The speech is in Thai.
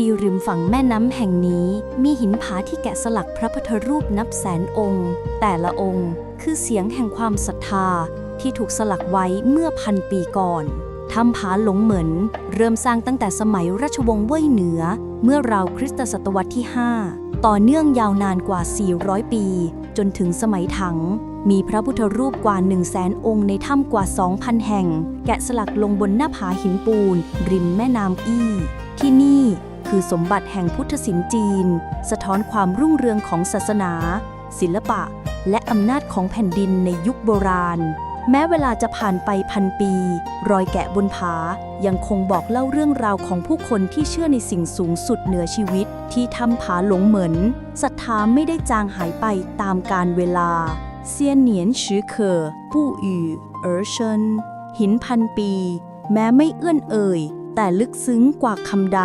ที่ริมฝั่งแม่น้ำแห่งนี้ มีหินผาที่แกะสลักพระพุทธรูปนับแสนองค์ แต่ละองค์คือเสียงแห่งความศรัทธาที่ถูกสลักไว้เมื่อพันปีก่อนถ้ำผาหลงเหมินเริ่มสร้างตั้งแต่สมัยราชวงศ์เว่ยเหนือ เมื่อราวคริสตศตวรรษที่ 5 ต่อเนื่องยาวนานกว่า 400 ปี จนถึงสมัยถัง มีพระพุทธรูปกว่า 1 0 0 0 0แสนองค์ในถ้ำกว่า 2,000 แห่ง แกะสลักลงบนหน้าผาหินปูน ริมแม่น้ำอี้ ที่นี่ คือสมบัติแห่งพุทธศิลป์จีน สะท้อนความรุ่งเรืองของศาสนา ศิลปะ และอำนาจของแผ่นดินในยุคโบราณ แม้เวลาจะผ่านไปพันปี รอยแกะบนผายังคงบอกเล่าเรื่องราวของผู้คนที่เชื่อในสิ่งสูงสุดเหนือชีวิต ที่ทำผาหลงเหมือนศรัทธาไม่ได้จางหายไปตามกาลเวลาเซียนเหนียนชือเคอผู้อยู่เออเชินหินพันปี แม้ไม่เอื้อนเอ่ยแต่ลึกซึ้งกว่าคำใด